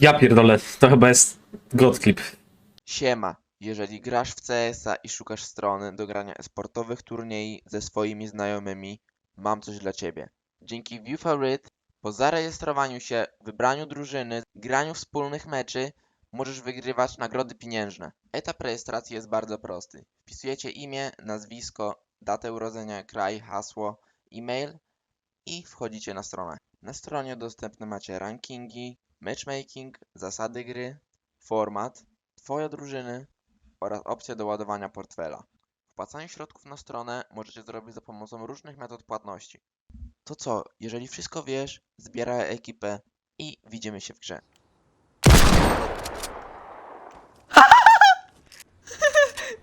Ja pierdolę, to chyba jest godclip. Siema, jeżeli grasz w CS-a i szukasz strony do grania sportowych turniej ze swoimi znajomymi, mam coś dla Ciebie. Dzięki ViewFavorite, po zarejestrowaniu się, wybraniu drużyny, graniu wspólnych meczy, możesz wygrywać nagrody pieniężne. Etap rejestracji jest bardzo prosty. Wpisujecie imię, nazwisko, datę urodzenia, kraj, hasło, e-mail i wchodzicie na stronę. Na stronie dostępne macie rankingi, matchmaking, zasady gry, format, Twoje drużyny oraz opcje do ładowania portfela. Wpłacanie środków na stronę możecie zrobić za pomocą różnych metod płatności. To co, jeżeli wszystko wiesz, zbieraj ekipę i widzimy się w grze.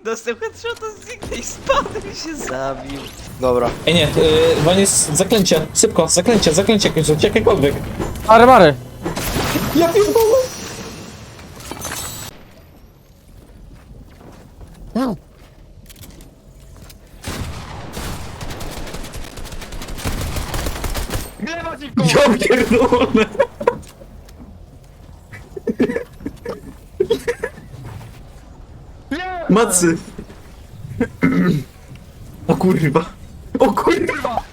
Dostał headshota z Ziggy i spadł i się zabił. Dobra. Ej nie, yy, jest zaklęcie, szybko, zaklęcie, zaklęcie jakieś, jakiekolwiek. Mary, Mary! Ja pierdolę. Ja pierdolę. Macy. O kurwa. O kurwa.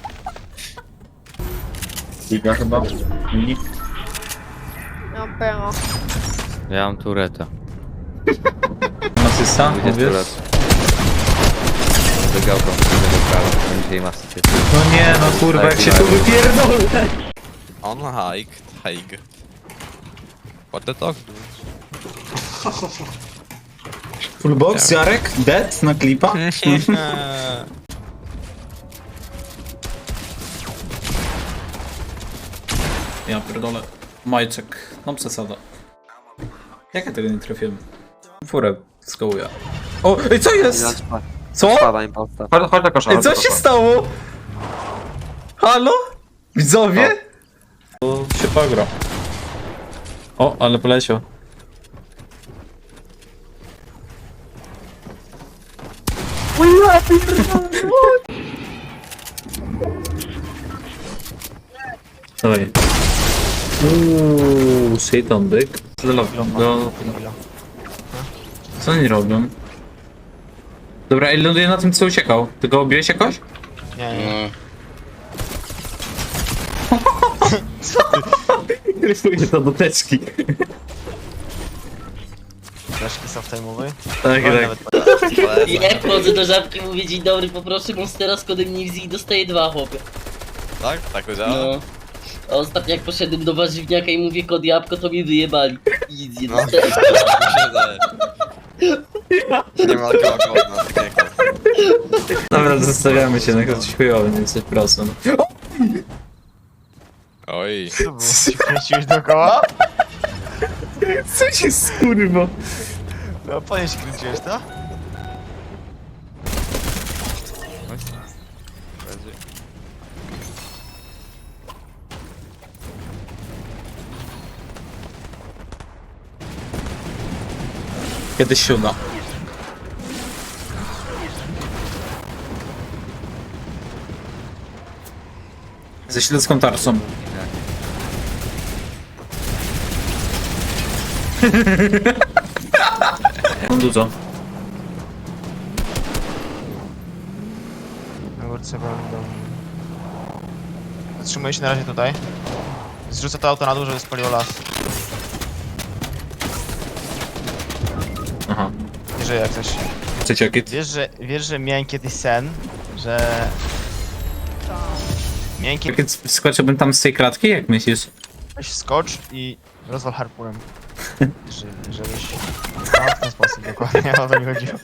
Liga chyba. Mini. No było. Ja mam tureta. Gdzie jest mówisz? turet? Wygałką tego prawa, poniżej masy jest. No nie, no kurwa, jak się tu wypierdolę. On hiked, hike. What the talk? Full box, Jarek? Dead na klipa? Ja pierdolę. Majczek, mam przesada. Jak ja tego nie trafiłem? Furę skołuję. O, ej, co jest? Co? Spada. Chodź, chodź do kosza. Ej, chodź co do się kosza. stało? Halo? Widzowie? To się pogra. O, ale poleciał. Dawaj. Uuu, shaitan byk. Co to robią? No. Co oni robią? Dobra, ej, ląduję na tym, co uciekał. Ty go obiłeś jakoś? Nie, nie. Rysuję to do teczki. Flaszki soft-time'owy. Tak, tak. I jak wchodzę do żabki, mówię dzień dobry, poproszę monstera z kodem Nivzi i dostaję dwa chłopie. Tak? Tak powiedziałem? No. A ostatnio jak poszedłem do warzywniaka i mówię kod jabłko, to mnie wyjebali. Nic nie No. dostałem. Mi się wydaje. Nie ma takiego kodu, takiego. Dobra, zostawiamy się na coś chujowy, nie jesteś prosty. No. Oj. Kręciłeś dookoła? Co się skurwa? No, powiem się kręciłeś, to? Kiedyś się uda. Ze śledzką tarczą. Mam dużo. Na górce będą. Zatrzymuję się na razie tutaj. Zrzucę to auto na dół, żeby spaliło las. Nie żyje jak coś. Trzeciaki. Wiesz, że, wiesz, że miałem kiedyś sen, że... Miałem kiedyś Jak skoczyłbym tam z tej klatki, jak myślisz? skocz i rozwal harpunem. Że, żebyś... No, w ten sposób dokładnie, o to mi chodziło.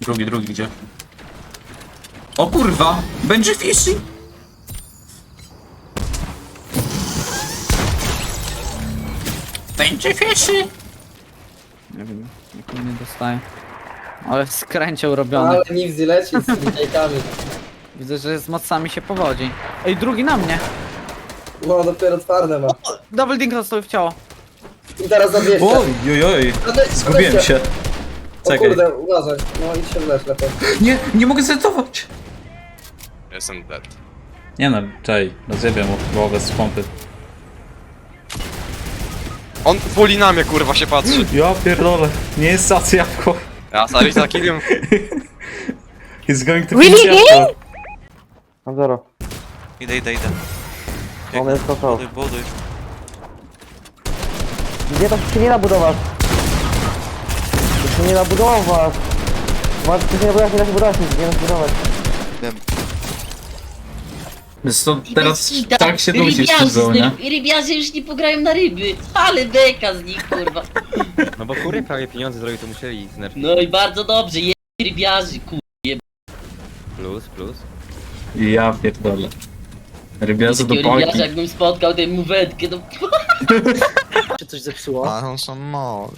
Drugi, drugi, gdzie? O kurwa! Będzie fishy! Będzie fishy! Nie wiem, nikogo nie dostaję. Ale skręciał robiony. Ale Nivzy leci z tymi jajkami. Widzę, że z mocami się powodzi. Ej, drugi na mnie! No dopiero twarde ma. Double dink dostał w ciało. I teraz za 200. Oj, oj, oj! Zgubiłem się. O Czekaj. kurde, uważaj. No idź się wleć lepiej. Nie, nie mogę zetować! Jestem dead. Nie no, czej, rozjebię mu głowę z pompy. On puli na mnie kurwa się patrzy. Ja pierdolę. Nie jest sac jabłko. Ja stary za killem. He's going to Really? finish jabłko. Mam zero. Idę, idę, idę. On jest to Buduj, buduj. Nie, to się nie da budować. To się nie da budować. Masz, to się nie da budować, nie da się budować, nie da się budować. Więc to teraz tak się rybiarzy, tu nie? Rybiarze już nie pograją na ryby. Ale beka z nich, kurwa. No bo kury prawie pieniądze zrobił, to musieli znerfić. No i bardzo dobrze, je rybiarzy, kurwa. Plus, plus. Ja pierdolę. Rybiazu do Takiego rybiarza, jakbym spotkał tę mu wędkę, no Czy coś zepsuło? A on są małe.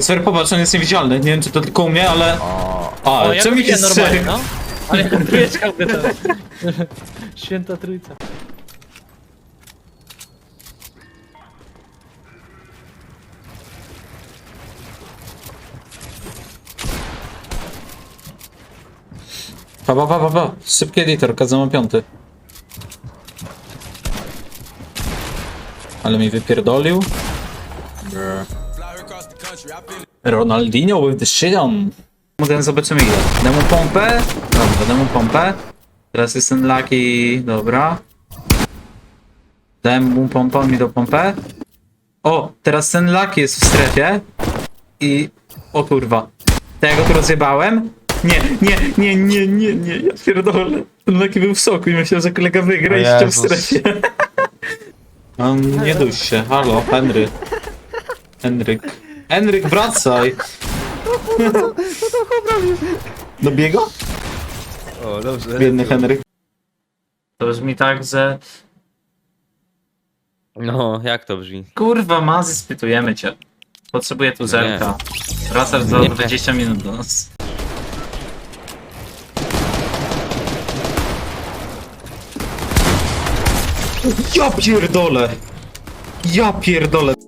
Sorry, popatrz, on jest niewidzialny. Nie wiem, czy to tylko u mnie, ale... A, O, ja czemu bym jest normalnie, no. Ale trójeczka teraz. Święta trójca. Pa, pa, pa, pa, pa. Szybki editor, Kazama piąty. Ale mi wypierdolił. Brr. Ronaldinho with the shit on. Potem zobaczymy ile. Dam mu pompę. Dobra, dam mu pompę. Teraz jest ten Lucky, dobra. Dałem mu pompę, on mi dał pompę. O, teraz ten Lucky jest w strefie. I... O kurwa. To ja go tu rozjebałem. Nie, nie, nie, nie, nie, nie, ja pierdolę. Ten Lucky był w soku i myślał, że kolega wygra i w strefie. Um, nie duś się, halo, Henry. Henryk. Henryk, wracaj! Do biego? O, dobrze. Biedny Henryk. To brzmi tak, że... No, jak to brzmi? Kurwa, Mazy, spytujemy cię. Potrzebuję tu zerka. Wracasz za Nie. 20 minut do nas. Ja pierdolę! Ja pierdolę!